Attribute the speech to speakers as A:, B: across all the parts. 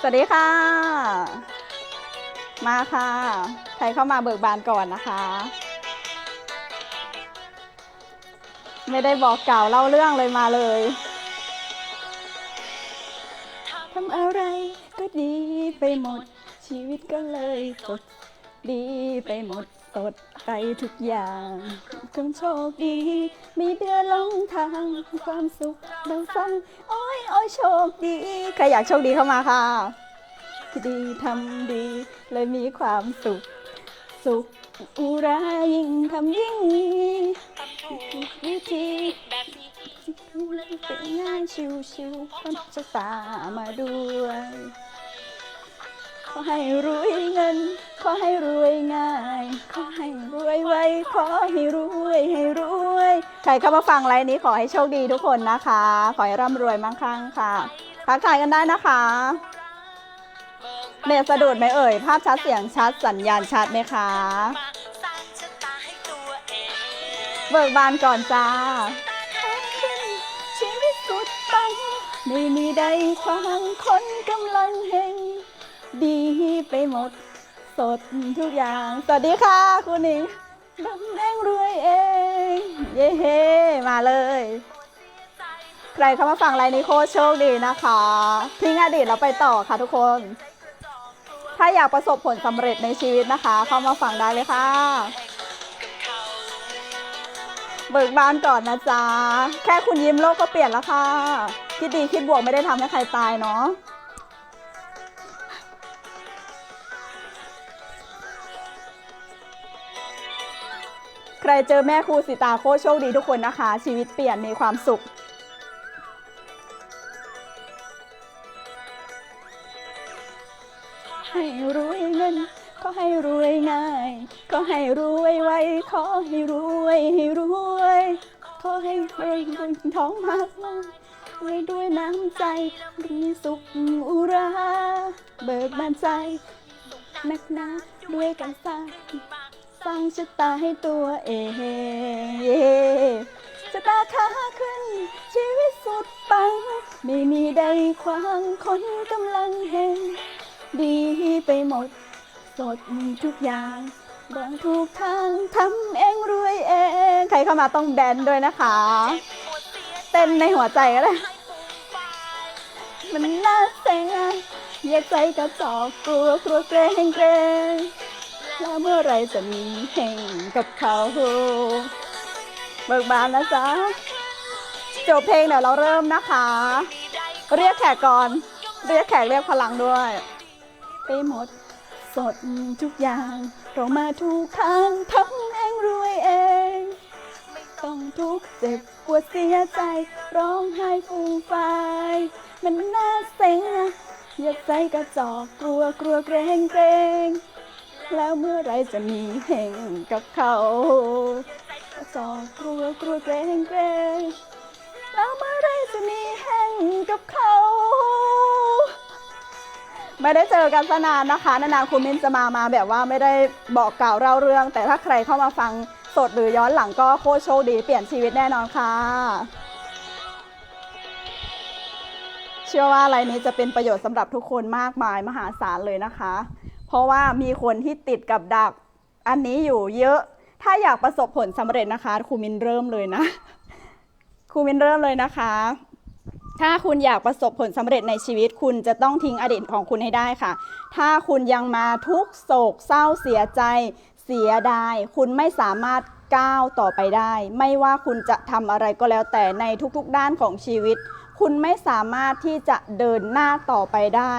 A: สวัสดีค่ะ มาค่ะ ใครเข้ามาเบิกบานก่อนนะคะ ไม่ได้บอกกล่าวเล่าเรื่องเลยมาเลยทำอะไรก็ดีไปหมด ชีวิตก็เลยสด ดีไปหมดสด ไปทุกอย่างคงโชคดี มีเดือนลงทางความสุขเราฟัง โอ้ยโอ้ยโชคดี ใครอยากโชคดีเข้ามาค่ะคิดดีทำดี เลยมีความสุข สุขอุรายิ่งทำยิ่งมีวิธีเป็นงานชิวๆต้นจะตามาด้วย อให้รวยเงิน ขอให้รวยง่าย ขอให้รวยไวขอให้รวยให้รวย ใครเข้ามาฟังไลน์นี้ขอให้โชคดีทุกคนนะคะ ขอให้ร่ำรวยมั่งคั่งค่ะทักทายกันได้นะคะเนตสะดุดไหมเอ่ย ภาพชัดเสียงชัดสัญญาณชัดไหมคะ
B: เอง
A: เบิกบานก่อนจ้าชีวิตสุดปังไม่มีใดขวางคนกำลังเฮง ดีไปหมด สดทุกอย่าง สวัสดีค่ะคุณหนิงดำแดงรวยเอง เย้เฮมาเลย ใครเข้ามาฟังไลน์นี้โคตรโชคดีนะคะทิ้งอดีตแล้วไปต่อค่ะทุกคน ถ้าอยากประสบผลสำเร็จในชีวิตนะคะ เข้ามาฟังได้เลยค่ะเบิกบานก่อนนะจ๊ะ แค่คุณยิ้มโลกก็เปลี่ยนแล้วค่ะ คิดดีคิดบวกไม่ได้ทำให้ใครตายเนาะ รเจอแม่ครูสิตาโคโชคดีทุกคนนะคะ ชีวิตเปลี่ยนมีความสุขให้รวยเงินก็ให้รวยง่าย ก็ให้รวยไวขอให้รวยให้รวยขอให้รวยเงินท้องมากมายรวยด้วยน้ำใจมีสุขอุรา เบิกบานใจนักหนาด้วยกันสร้าง สร้างชะตาให้ตัวเองเย้ชะตาขาขึ้น ชีวิตสุดปัง ไม่มีใดขวางคนกำลังเห็นดีไปหมด สดทุกอย่างเดินทุกทางทำเองรวยเอง ใครเข้ามาต้องแดนด้วยนะคะ เต้นในหัวใจก็ได้ มันน่าเสียอยากใจกระจอกกลัวกลัวเกรงเกรง แล้วเมื่อไรจะมีแห่งกับเขาเบิกบานนะจ๊ะจบเพลงเดี๋ยวเราเริ่มนะคะ เรียกแขกก่อน เรียกแขกเรียกพลังด้วย ไปหมดสดทุกอย่างเรามาทุกทางทำเองรวยเอง ไม่ต้องทุกข์เจ็บปวดเสียใจ ร้องไห้ฟูมฟายมันน่าเซ็งอะอยากใจกระจอกกลัวกลัวเกรงเกรง แล้วเมื่อไรจะมีแห่งกับเขากระจอกกลัวกลัวเกรงเกรงแล้วเมื่อไรจะมีแห่งกับเขา ไม่ได้เจอกันสนานนะคะ นานๆคุณมินจะมามาแบบว่าไม่ได้บอกกล่าวเล่าเรื่อง แต่ถ้าใครเข้ามาฟังสดหรือย้อนหลังก็โคตรโชคดี เปลี่ยนชีวิตแน่นอนค่ะเชื่อว่าอะไรนี้จะเป็นประโยชน์สำหรับทุกคนมากมายมหาศาลเลยนะคะ เพราะว่ามีคนที่ติดกับดักอันนี้อยู่เยอะ ถ้าอยากประสบผลสำเร็จนะคะครูมินเริ่มเลยนะครูมินเริ่มเลยนะคะ ถ้าคุณอยากประสบผลสำเร็จในชีวิตคุณจะต้องทิ้งอดีตของคุณให้ได้ค่ะ ถ้าคุณยังมาทุกโศกเศร้าเสียใจ เสียดาย คุณไม่สามารถก้าวต่อไปได้ ไม่ว่าคุณจะทำอะไรก็แล้วแต่ในทุกๆด้านของชีวิต คุณไม่สามารถที่จะเดินหน้าต่อไปได้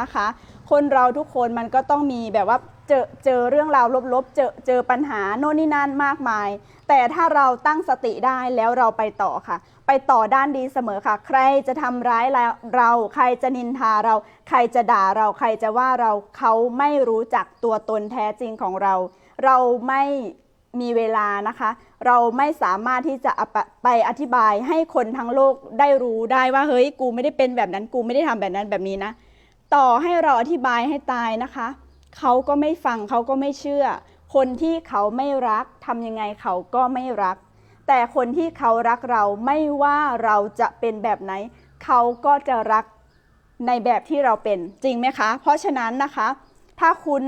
A: นะคะ คนเราทุกคนมันก็ต้องมีแบบว่าเจอเจอเรื่องราวลบๆ เจอเจอปัญหาโน่นนี่นั่นมากมาย แต่ถ้าเราตั้งสติได้แล้วเราไปต่อค่ะ ไปต่อด้านดีเสมอค่ะ ใครจะทำร้ายเรา ใครจะนินทาเรา ใครจะด่าเรา ใครจะว่าเราเขาไม่รู้จักตัวตนแท้จริงของเรา เราไม่มีเวลานะคะ เราไม่สามารถที่จะไปอธิบายให้คนทั้งโลกได้รู้ได้ว่าเฮ้ยกูไม่ได้เป็นแบบนั้นกูไม่ได้ทำแบบนั้นแบบนี้นะ ต่อให้เราอธิบายให้ตายนะคะ เขาก็ไม่ฟังเขาก็ไม่เชื่อ คนที่เขาไม่รักทำยังไงเขาก็ไม่รัก แต่คนที่เขารักเราไม่ว่าเราจะเป็นแบบไหน เขาก็จะรักในแบบที่เราเป็นจริงไหมคะ เพราะฉะนั้นนะคะ ถ้าคุณ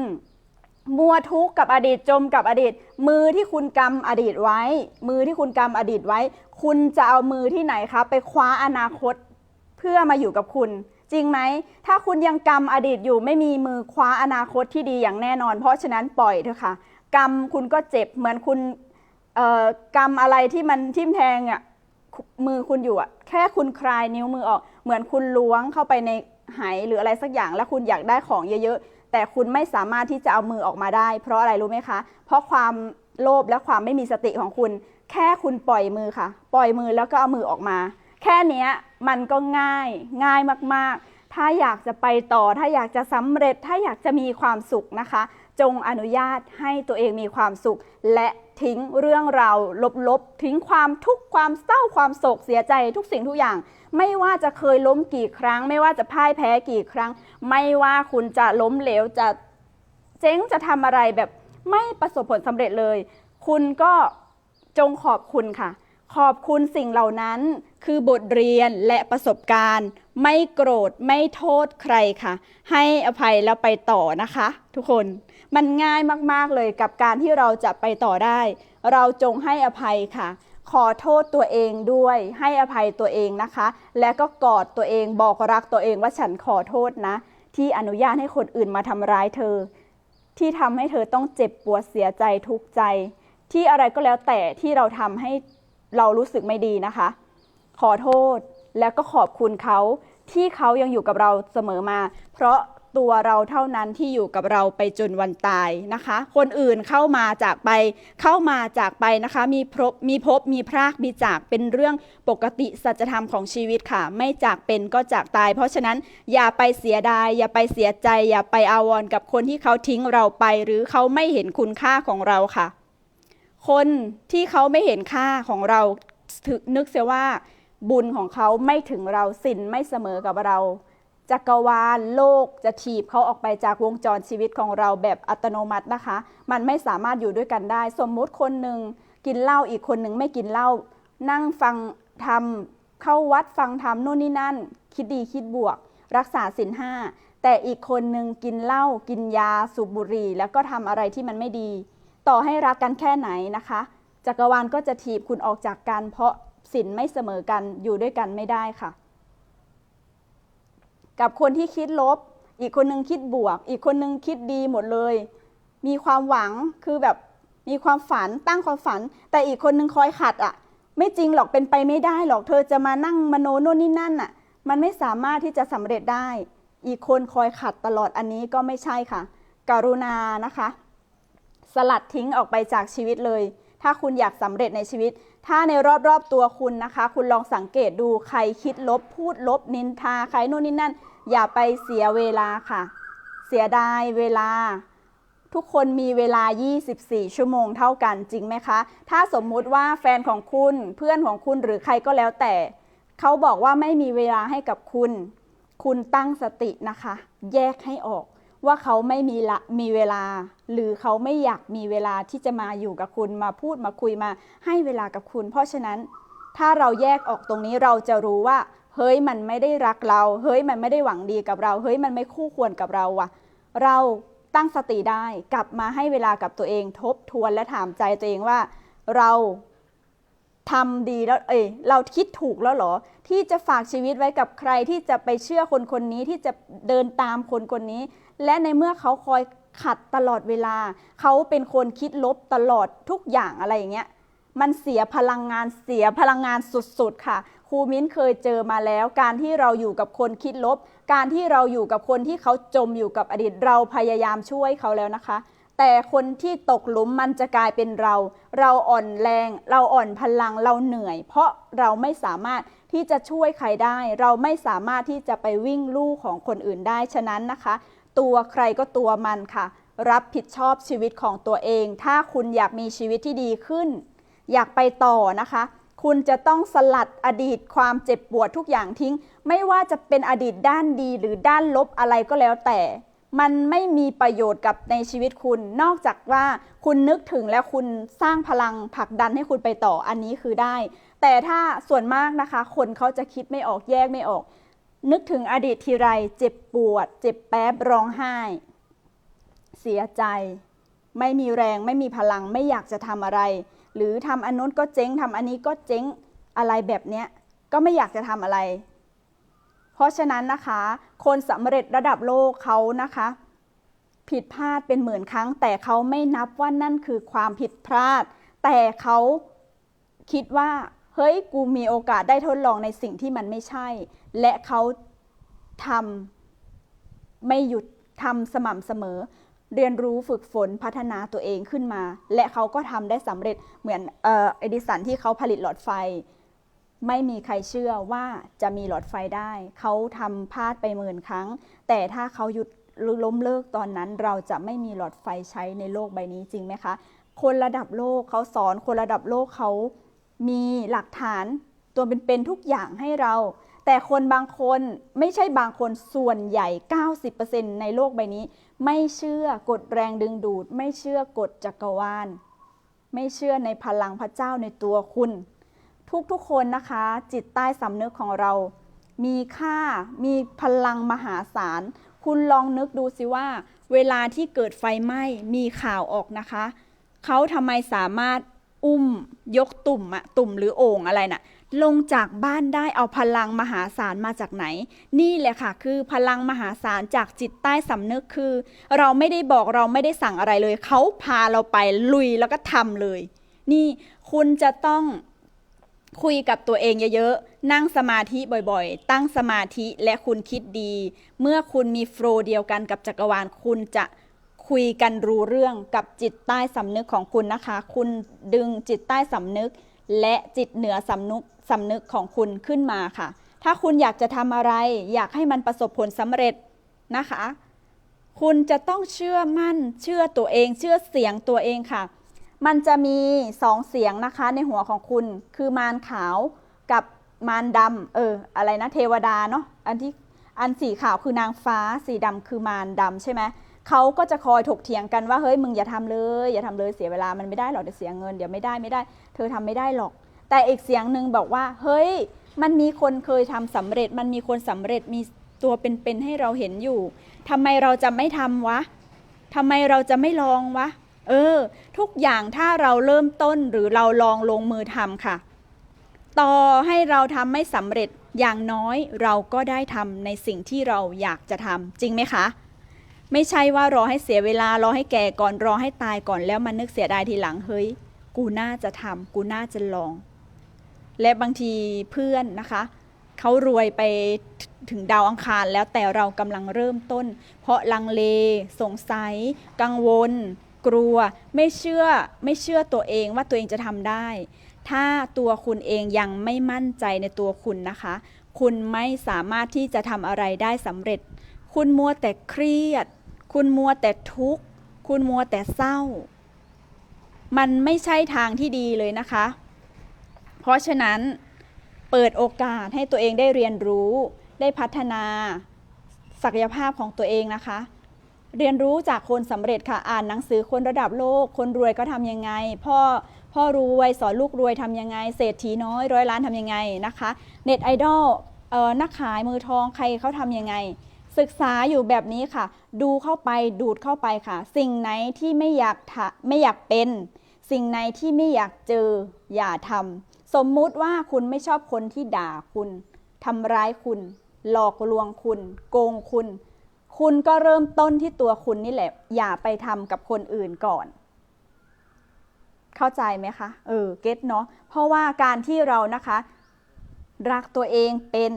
A: มัวทุกข์กับอดีตจมกับอดีต มือที่คุณกำอดีตไว้ มือที่คุณกำอดีตไว้ คุณจะเอามือที่ไหนคะไปคว้าอนาคต เพื่อมาอยู่กับคุณ จริงไหม ถ้าคุณยังกำอดีตอยู่ไม่มีมือคว้าอนาคตที่ดีอย่างแน่นอน เพราะฉะนั้นปล่อยเถอะค่ะกำคุณก็เจ็บเหมือนคุณเอ่อกำอะไรที่มันทิ่มแทงอะมือคุณอยู่อะแค่คุณคลายนิ้วมือออก เหมือนคุณล้วงเข้าไปในไหหรืออะไรสักอย่างแล้วคุณอยากได้ของเยอะๆ แต่คุณไม่สามารถที่จะเอามือออกมาได้ เพราะอะไรรู้ไหมคะ เพราะความโลภและความไม่มีสติของคุณ แค่คุณปล่อยมือค่ะ ปล่อยมือแล้วก็เอามือออกมา แค่เนี้ยมันก็ง่ายง่ายมากๆ ถ้าอยากจะไปต่อ ถ้าอยากจะสำเร็จ ถ้าอยากจะมีความสุขนะคะ จงอนุญาตให้ตัวเองมีความสุข และทิ้งเรื่องราวลบๆ ทิ้งความทุกข์ความเศร้าความโศกเสียใจทุกสิ่งทุกอย่าง ไม่ว่าจะเคยล้มกี่ครั้ง ไม่ว่าจะพ่ายแพ้กี่ครั้ง ไม่ว่าคุณจะล้มเหลวจะเจ๊งจะทำอะไรแบบไม่ประสบผลสำเร็จเลย คุณก็จงขอบคุณค่ะ ขอบคุณสิ่งเหล่านั้นคือบทเรียนและประสบการณ์ ไม่โกรธไม่โทษใครค่ะ ให้อภัยแล้วไปต่อนะคะ ทุกคนมันง่ายมากๆเลยกับการที่เราจะไปต่อได้ เราจงให้อภัยค่ะ ขอโทษตัวเองด้วย ให้อภัยตัวเองนะคะ และก็กอดตัวเองบอกรักตัวเองว่าฉันขอโทษนะ ที่อนุญาตให้คนอื่นมาทำร้ายเธอ ที่ทำให้เธอต้องเจ็บปวดเสียใจทุกข์ใจ ที่อะไรก็แล้วแต่ที่เราทำให้ เรารู้สึกไม่ดีนะคะ ขอโทษแล้วก็ขอบคุณเขาที่เขายังอยู่กับเราเสมอมา เพราะตัวเราเท่านั้นที่อยู่กับเราไปจนวันตายนะคะ คนอื่นเข้ามาจากไป เข้ามาจากไปนะคะ มีพบมีพบมีพรากมีจากเป็นเรื่องปกติสัจธรรมของชีวิตค่ะ ไม่จากเป็นก็จากตาย เพราะฉะนั้นอย่าไปเสียดาย อย่าไปเสียใจ อย่าไปอาวรณ์กับคนที่เขาทิ้งเราไป หรือเขาไม่เห็นคุณค่าของเราค่ะ คนที่เขาไม่เห็นค่าของเรานึกเสียว่า บุญของเขาไม่ถึงเราสินไม่เสมอกับเราจักรวาลโลกจะถีบเขาออกไปจากวงจรชีวิตของเราแบบอัตโนมัตินะคะ มันไม่สามารถอยู่ด้วยกันได้ สมมุติคนหนึ่งกินเหล้าอีกคนหนึ่งไม่กินเหล้านั่งฟังธรรมเข้าวัดฟังธรรมนู่นนี่นั่น คิดดีคิดบวก รักษาศีลห้าแต่อีกคนหนึ่งกินเหล้ากินยาสูบบุหรี่ แล้วก็ทำอะไรที่มันไม่ดี ต่อให้รักกันแค่ไหนนะคะ จักรวาลก็จะถีบคุณออกจากกัน เพราะศีลไม่เสมอกันอยู่ด้วยกันไม่ได้ค่ะ กับคนที่คิดลบ อีกคนนึงคิดบวก อีกคนนึงคิดดีหมดเลย มีความหวังคือแบบมีความฝันตั้งความฝัน แต่อีกคนนึงคอยขัดอะ ไม่จริงหรอกเป็นไปไม่ได้หรอกเธอจะมานั่งมโนโน่นนี่นั่นอะ มันไม่สามารถที่จะสำเร็จได้ อีกคนคอยขัดตลอดอันนี้ก็ไม่ใช่ค่ะ กรุณานะคะ ลัดทิ้งออกไปจากชีวิตเลย ถ้าคุณอยากสำเร็จในชีวิต ถ้าในรอบๆตัวคุณนะคะ คุณลองสังเกตดูใครคิดลบพูดลบนินทาใครโน่นนี่นั่น อย่าไปเสียเวลาค่ะ เสียดายเวลาทุกคนมีเวลา 24 ชั่วโมงเท่ากันจริงไหมคะ ถ้าสมมุติว่าแฟนของคุณ เพื่อนของคุณหรือใครก็แล้วแต่ เขาบอกว่าไม่มีเวลาให้กับคุณ คุณตั้งสตินะคะ แยกให้ออก ว่าเขาไม่มีละมีเวลา หรือเขาไม่อยากมีเวลาที่จะมาอยู่กับคุณมาพูดมาคุยมาให้เวลากับคุณ เพราะฉะนั้นถ้าเราแยกออกตรงนี้เราจะรู้ว่า เฮ้ยมันไม่ได้รักเรา เฮ้ยมันไม่ได้หวังดีกับเรา เฮ้ยมันไม่คู่ควรกับเราว่ะ เราตั้งสติได้กลับมาให้เวลากับตัวเองทบทวนและถามใจตัวเองว่า เราทำดีแล้วเอ้ยเราคิดถูกแล้วหรอ ที่จะฝากชีวิตไว้กับใครที่จะไปเชื่อคนคนนี้ที่จะเดินตามคนคนนี้ และในเมื่อเขาคอยขัดตลอดเวลา เขาเป็นคนคิดลบตลอดทุกอย่างอะไรอย่างเงี้ย มันเสียพลังงานเสียพลังงานสุดๆค่ะ ครูมิ้นเคยเจอมาแล้ว การที่เราอยู่กับคนคิดลบ การที่เราอยู่กับคนที่เขาจมอยู่กับอดีตเราพยายามช่วยเขาแล้วนะคะ แต่คนที่ตกหลุมมันจะกลายเป็นเรา เราอ่อนแรง เราอ่อนพลังเราเหนื่อย เพราะเราไม่สามารถที่จะช่วยใครได้ เราไม่สามารถที่จะไปวิ่งลู่ของคนอื่นได้ฉะนั้นนะคะ ตัวใครก็ตัวมันค่ะ รับผิดชอบชีวิตของตัวเอง ถ้าคุณอยากมีชีวิตที่ดีขึ้น อยากไปต่อนะคะ คุณจะต้องสลัดอดีตความเจ็บปวดทุกอย่างทิ้ง ไม่ว่าจะเป็นอดีตด้านดีหรือด้านลบอะไรก็แล้วแต่ มันไม่มีประโยชน์กับในชีวิตคุณ นอกจากว่าคุณนึกถึงแล้วคุณสร้างพลังผลักดันให้คุณไปต่ออันนี้คือได้ แต่ถ้าส่วนมากนะคะ คนเขาจะคิดไม่ออกแยกไม่ออก นึกถึงอดีตทีไรเจ็บปวด เจ็บแป๊บร้องไห้ เสียใจ ไม่มีแรงไม่มีพลังไม่อยากจะทำอะไร หรือทำอันนู้นก็เจ๊งทำอันนี้ก็เจ๊งอะไรแบบเนี้ยก็ไม่อยากจะทำอะไร เพราะฉะนั้นนะคะ คนสำเร็จระดับโลกเขานะคะ ผิดพลาดเป็นหมื่นครั้ง แต่เขาไม่นับว่านั่นคือความผิดพลาด แต่เขาคิดว่า เฮ้ยกูมีโอกาสได้ทดลองในสิ่งที่มันไม่ใช่ และเขาทำไม่หยุดทำสม่ำเสมอ เรียนรู้ฝึกฝนพัฒนาตัวเองขึ้นมา และเขาก็ทำได้สำเร็จเหมือนเอออดิสันที่เขาผลิตหลอดไฟ ไม่มีใครเชื่อว่าจะมีหลอดไฟได้ เขาทำพลาดไปหมื่นครั้ง แต่ถ้าเขาหยุดล้มเลิกตอนนั้น เราจะไม่มีหลอดไฟใช้ในโลกใบนี้จริงไหมคะ คนระดับโลกเขาสอนคนระดับโลกเขา มีหลักฐานตัวเป็นๆทุกอย่างให้เรา แต่คนบางคนไม่ใช่บางคนส่วนใหญ่ 90%ในโลกใบนี้ ไม่เชื่อกฎแรงดึงดูด ไม่เชื่อกฎจักรวาล ไม่เชื่อในพลังพระเจ้าในตัวคุณ ทุกๆคนนะคะ จิตใต้สำนึกของเรา มีค่ามีพลังมหาศาล คุณลองนึกดูสิว่า เวลาที่เกิดไฟไหม้มีข่าวออกนะคะ เขาทำไมสามารถ อุ้ม ยกตุ่มอะตุ่มหรือโอ่งอะไรน่ะ ลงจากบ้านได้เอาพลังมหาศาลมาจากไหน นี่แหละค่ะ คือพลังมหาศาลจากจิตใต้สำนึกคือ เราไม่ได้บอกเราไม่ได้สั่งอะไรเลย เขาพาเราไปลุยแล้วก็ทำเลย นี่คุณจะต้องคุยกับตัวเองเยอะๆ นั่งสมาธิบ่อยๆ ตั้งสมาธิและคุณคิดดี เมื่อคุณมีโฟล์เดียวกันกับจักรวาลคุณจะ คุยกันรู้เรื่องกับจิตใต้สำนึกของคุณนะคะ คุณดึงจิตใต้สำนึก และจิตเหนือสำนึกสำนึกของคุณขึ้นมาค่ะ ถ้าคุณอยากจะทำอะไร อยากให้มันประสบผลสำเร็จนะคะ คุณจะต้องเชื่อมั่น เชื่อตัวเอง เชื่อเสียงตัวเองค่ะ มันจะมีสองเสียงนะคะในหัวของคุณ คือมารขาวกับมารดำเออ อะไรนะเทวดาเนาะ อันที่ อันสีขาวคือนางฟ้า สีดำคือมารดำใช่ไหม เขาก็จะคอยถกเถียงกันว่าเฮ้ยมึงอย่าทำเลย อย่าทำเลยเสียเวลามันไม่ได้หรอกเดี๋ยวเสียเงินเดี๋ยวไม่ได้ไม่ได้ เธอทำไม่ได้หรอก แต่อีกเสียงหนึ่งบอกว่า เฮ้ย มันมีคนเคยทำสำเร็จ มันมีคนสำเร็จมีตัวเป็นๆให้เราเห็นอยู่ทำไมเราจะไม่ทำวะทำไมเราจะไม่ลองวะ เออ ทุกอย่างถ้าเราเริ่มต้นหรือเราลองลงมือทำค่ะ ต่อให้เราทำไม่สำเร็จอย่างน้อยเราก็ได้ทำในสิ่งที่เราอยากจะทำจริงไหมคะ ไม่ใช่ว่ารอให้เสียเวลารอให้แก่ก่อนรอให้ตายก่อนแล้วมันนึกเสียดายทีหลังเฮ้ย กูน่าจะทำกูน่าจะลอง และบางทีเพื่อนนะคะเขารวยไปถึงดาวอังคารแล้วแต่เรากำลังเริ่มต้น เพราะลังเล สงสัย กังวล กลัว ไม่เชื่อไม่เชื่อตัวเองว่าตัวเองจะทำได้ ถ้าตัวคุณเองยังไม่มั่นใจในตัวคุณนะคะ คุณไม่สามารถที่จะทำอะไรได้สำเร็จ คุณมัวแต่เครียด คุณมัวแต่ทุกข์ คุณมัวแต่เศร้า มันไม่ใช่ทางที่ดีเลยนะคะ เพราะฉะนั้นเปิดโอกาสให้ตัวเองได้เรียนรู้ ได้พัฒนาศักยภาพของตัวเองนะคะ เรียนรู้จากคนสำเร็จค่ะ อ่านหนังสือคนระดับโลก คนรวยก็ทำยังไง พ่อพ่อรวยสอนลูกรวยทำยังไง เศรษฐีน้อยร้อยล้านทำยังไงนะคะ เน็ตไอดอลนักขายมือทองใครเขาทำยังไง ศึกษาอยู่แบบนี้ค่ะ ดูเข้าไปดูดเข้าไปค่ะ สิ่งไหนที่ไม่อยากไม่อยากเป็น สิ่งไหนที่ไม่อยากเจอ อย่าทำสมมุติว่าคุณไม่ชอบคนที่ด่าคุณทำร้ายคุณ หลอกลวงคุณ โกงคุณ คุณก็เริ่มต้นที่ตัวคุณนี่แหละ อย่าไปทำกับคนอื่นก่อน เข้าใจไหมคะ เออ เก็ตเนาะเพราะว่าการที่เรานะคะ รักตัวเองเป็น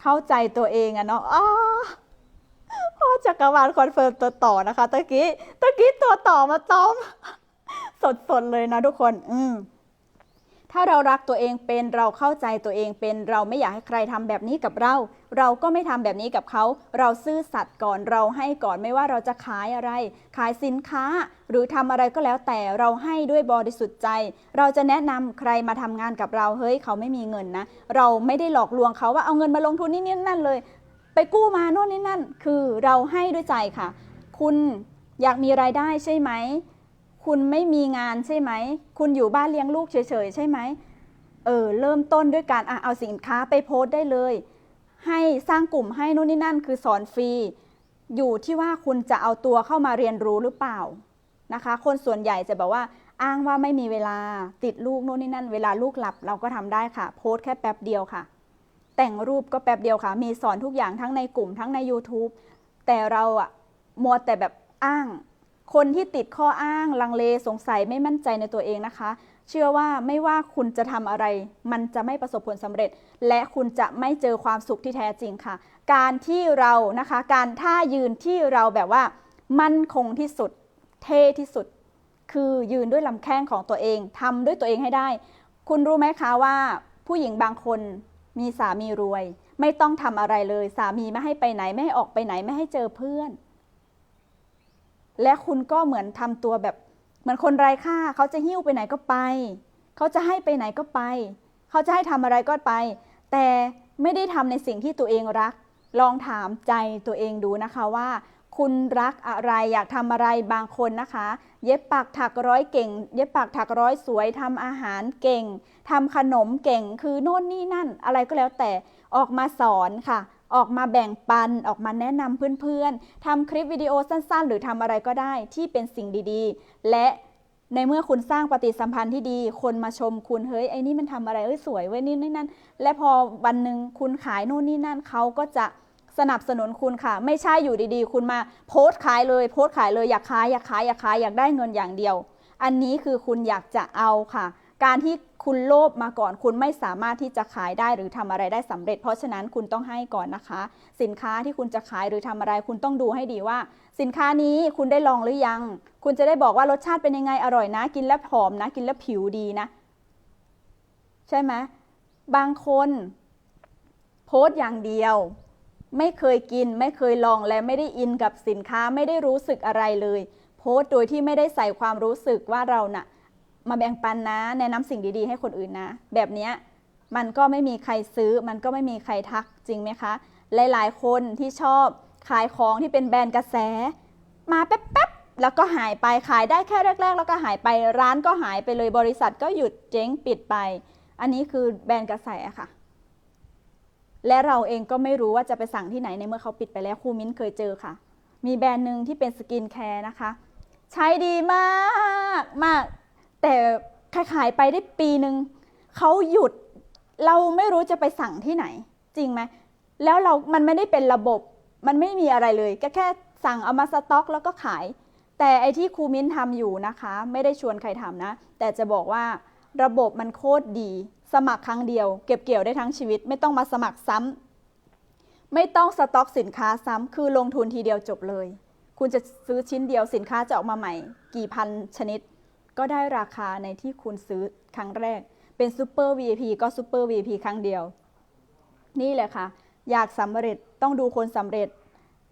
A: เข้าใจตัวเองอะเนาะอ้าพ่อจักรวาลคอนเฟิร์มตัวต่อนะคะตะกี้ตะกี้ตัวต่อมาต้อม สดๆเลยนะทุกคน อืม ถ้าเรารักตัวเองเป็นเราเข้าใจตัวเองเป็น เราไม่อยากให้ใครทำแบบนี้กับเรา เราก็ไม่ทำแบบนี้กับเขา เราซื่อสัตย์ก่อนเราให้ก่อนไม่ว่าเราจะขายอะไร ขายสินค้า หรือทำอะไรก็แล้วแต่เราให้ด้วยบริสุทธิ์ใจ เราจะแนะนำใครมาทำงานกับเราเฮ้ยเขาไม่มีเงินนะ เราไม่ได้หลอกลวงเขาว่าเอาเงินมาลงทุนนี่นี่นั่นเลย ไปกู้มาโน่นนี่นั่น คือเราให้ด้วยใจค่ะ คุณอยากมีรายได้ใช่ไหม คุณไม่มีงานใช่ไหม คุณอยู่บ้านเลี้ยงลูกเฉยๆ ใช่ไหม เออ เริ่มต้นด้วยการอะเอาสินค้าไปโพสต์ได้เลย ให้สร้างกลุ่มให้นู่นนี่นั่นคือสอนฟรี อยู่ที่ว่าคุณจะเอาตัวเข้ามาเรียนรู้หรือเปล่านะคะ คนส่วนใหญ่จะแบบว่าอ้างว่าไม่มีเวลาติดลูกนู่นนี่นั่น เวลาลูกหลับเราก็ทำได้ค่ะ โพสต์แค่แป๊บเดียวค่ะ แต่งรูปก็แป๊บเดียวค่ะ มีสอนทุกอย่างทั้งในกลุ่มทั้งใน YouTube แต่เราอะมัวแต่แบบอ้าง คนที่ติดข้ออ้างลังเลสงสัยไม่มั่นใจในตัวเองนะคะ เชื่อว่าไม่ว่าคุณจะทำอะไร มันจะไม่ประสบผลสำเร็จ และคุณจะไม่เจอความสุขที่แท้จริงค่ะ การที่เรานะคะ การท่ายืนที่เราแบบว่า มั่นคงที่สุด เท่ที่สุด คือยืนด้วยลำแข้งของตัวเองทำด้วยตัวเองให้ได้ คุณรู้ไหมคะว่า ผู้หญิงบางคนมีสามีรวย ไม่ต้องทำอะไรเลย สามีไม่ให้ไปไหนไม่ให้ออกไปไหนไม่ให้เจอเพื่อน และคุณก็เหมือนทำตัวแบบ เหมือนคนไร้ค่าเขาจะหิ้วไปไหนก็ไป เขาจะให้ไปไหนก็ไป เขาจะให้ทำอะไรก็ไป แต่ไม่ได้ทำในสิ่งที่ตัวเองรัก ลองถามใจตัวเองดูนะคะว่า คุณรักอะไรอยากทำอะไรบางคนนะคะ เย็บปักถักร้อยเก่ง เย็บปักถักร้อยสวยทำอาหารเก่งทำขนมเก่งคือโน่นนี่นั่น อะไรก็แล้วแต่ออกมาสอนค่ะ ออกมาแบ่งปันออกมาแนะนำเพื่อนๆทำคลิปวิดีโอสั้นๆ หรือทำอะไรก็ได้ที่เป็นสิ่งดีๆ และในเมื่อคุณสร้างปฏิสัมพันธ์ที่ดี คนมาชมคุณเฮ้ยไอ้นี่มันทำอะไรเอ้ยสวยเว้ยนี่นี่นั่น และพอวันหนึ่งคุณขายโน่นนี่นั่นเขาก็จะสนับสนุนคุณค่ะ ไม่ใช่อยู่ดีๆ คุณมาโพสต์ขายเลยโพสต์ขายเลยอยากขายอยากขายอยากขายอยากได้เงินอย่างเดียว อันนี้คือคุณอยากจะเอาค่ะ การที่ คุณโลภมาก่อน คุณไม่สามารถที่จะขายได้หรือทำอะไรได้สำเร็จ เพราะฉะนั้นคุณต้องให้ก่อนนะคะ สินค้าที่คุณจะขายหรือทำอะไร คุณต้องดูให้ดีว่า สินค้านี้คุณได้ลองหรือยัง คุณจะได้บอกว่ารสชาติเป็นยังไงอร่อยนะ กินแล้วหอมนะ กินแล้วผิวดีนะ ใช่ไหมบางคนโพสต์อย่างเดียวไม่เคยกินไม่เคยลองและไม่ได้อินกับสินค้าไม่ได้รู้สึกอะไรเลย โพสต์โดยที่ไม่ได้ใส่ความรู้สึกว่าเราน่ะ มาแบ่งปันนะ แนะนำสิ่งดีๆ ให้คนอื่นนะ แบบเนี้ยมันก็ไม่มีใครซื้อ มันก็ไม่มีใครทักจริงไหมคะ หลายๆ คนที่ชอบขายของที่เป็นแบรนด์กระแส มาแป๊บๆแล้วก็หายไปขายได้แค่แรก ๆ แล้วก็หายไปร้านก็หายไปเลยบริษัทก็หยุดเจ๊งปิดไป อันนี้คือแบรนด์กระแสค่ะ และเราเองก็ไม่รู้ว่าจะไปสั่งที่ไหนในเมื่อเขาปิดไปแล้วครูมิ้นเคยเจอค่ะ มีแบรนด์หนึ่งที่เป็นสกินแคร์นะคะ ใช้ดีมากมาก แต่ขายไปได้ปีหนึ่งเขาหยุดเราไม่รู้จะไปสั่งที่ไหน จริงไหมแล้วเรา มันไม่ได้เป็นระบบ มันไม่มีอะไรเลยก็แค่สั่งเอามาสต็อก แล้วก็ขาย แต่ไอที่ครูมิ้นทำอยู่นะคะ ไม่ได้ชวนใครทำนะ แต่จะบอกว่าระบบมันโคตรดี สมัครครั้งเดียว เก็บเกี่ยวได้ทั้งชีวิต ไม่ต้องมาสมัครซ้ำไม่ต้องสต็อกสินค้าซ้ำคือลงทุนทีเดียวจบเลย คุณจะซื้อชิ้นเดียวสินค้าจะออกมาใหม่ กี่พันชนิด ก็ได้ราคาในที่คุณซื้อครั้งแรก เป็นซูเปอร์ VIP ก็ซูเปอร์ VIP ครั้งเดียว นี่แหละค่ะ อยากสำเร็จต้องดูคนสำเร็จ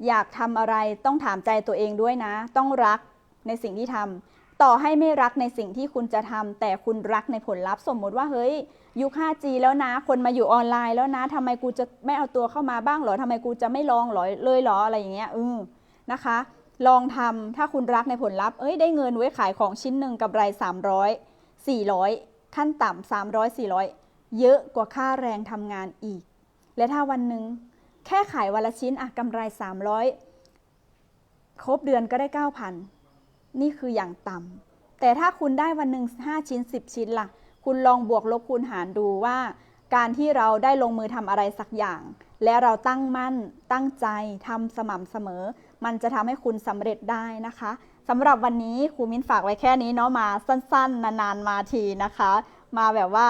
A: อยากทำอะไรต้องถามใจตัวเองด้วยนะ ต้องรักในสิ่งที่ทำต่อให้ไม่รักในสิ่งที่คุณจะทำแต่คุณรักในผลลัพธ์สมมติว่าเฮ้ยยุค 5G แล้วนะ คนมาอยู่ออนไลน์แล้วนะทำไมกูจะไม่เอาตัวเข้ามาบ้างหรอทำไมกูจะไม่ลองหรอเลยหรออะไรอย่างเงี้ยอือนะคะ ลองทำถ้าคุณรักในผลลัพธ์เอ้ยได้เงินไว้ขายของชิ้นหนึ่งกับไร 300 400 ขั้นต่ำ300 400 เยอะกว่าค่าแรงทำงานอีก และถ้าวันหนึ่งแค่ขายวันละชิ้นอะกำไร 300 ครบเดือนก็ได้ 9,000 นี่คืออย่างต่ำแต่ถ้าคุณได้วันหนึ่ง5 ชิ้น 10 ชิ้นล่ะ คุณลองบวกลบคูณหารดูว่า การที่เราได้ลงมือทำอะไรสักอย่าง และเราตั้งมั่นตั้งใจทำสม่ำเสมอ มันจะทำให้คุณสำเร็จได้นะคะสำหรับวันนี้ครูมิ้นฝากไว้แค่นี้เนาะมาสั้นๆ นานๆ มาทีนะคะ มาแบบว่า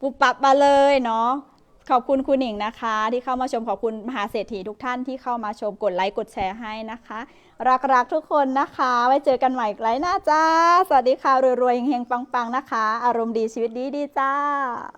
A: ปุบปับมาเลยเนาะขอบคุณคุณหนิงนะคะ ที่เข้ามาชมขอบคุณมหาเศรษฐีทุกท่านที่เข้ามาชมกดไลค์กดแชร์ให้นะคะ รักๆทุกคนนะคะ ไว้เจอกันใหม่ไลค์หน้าจ้า สวัสดีค่ะ รวยๆเฮงๆปังๆนะคะ อารมณ์ดีชีวิตดีๆจ้า